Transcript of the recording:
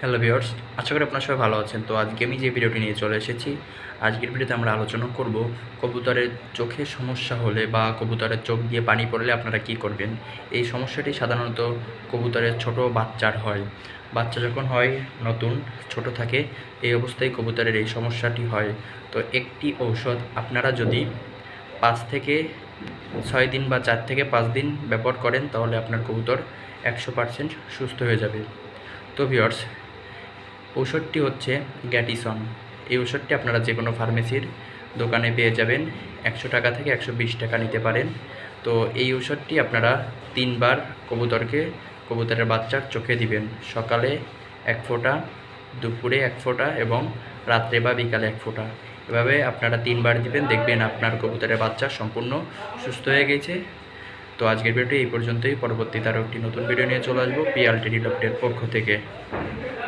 Hello viewers, আশা করি আপনার সবাই ভালো আছেন। তো আজকে আমি যে ভিডিওটি নিয়ে চলে এসেছি, আজকের ভিডিওতে আমরা আলোচনা করব কবুতরের চোখে সমস্যা হলে বা কবুতরের চোখ দিয়ে পানি পড়লে আপনারা কি করবেন। এই সমস্যাটি সাধারণত কবুতরের ছোট বাচ্চার হয়। বাচ্চা যখন হয়, নতুন, ছোট থাকে, এই অবস্থায় কবুতরের এই সমস্যাটি হয়। তো একটি ঔষধ আপনারা যদি পাঁচ থেকে ছয় দিন বা চার থেকে পাঁচ দিন ব্যবহার করেন, তাহলে আপনার কবুতর একশো সুস্থ হয়ে যাবে। তো ভিওর্স ঔষধটি হচ্ছে গ্যাটিসন। এই ওষুধটি আপনারা যে কোনো ফার্মেসির দোকানে পেয়ে যাবেন। একশো টাকা থেকে একশো বিশ টাকা নিতে পারেন। তো এই ওষুধটি আপনারা তিনবার কবুতরকে, কবুতরের বাচ্চার চোখে দিবেন। সকালে এক ফোঁটা, দুপুরে এক ফোঁটা এবং রাত্রে বা বিকালে এক ফোঁটা। এভাবে আপনারা তিনবার দিবেন, দেখবেন আপনার কবুতরের বাচ্চা সম্পূর্ণ সুস্থ হয়ে গেছে। তো আজকের ভিডিওটি এই পর্যন্তই। পরবর্তীতে আরও একটি নতুন ভিডিও নিয়ে চলে আসব। পিআলটি ডিলপ্টের পক্ষ থেকে।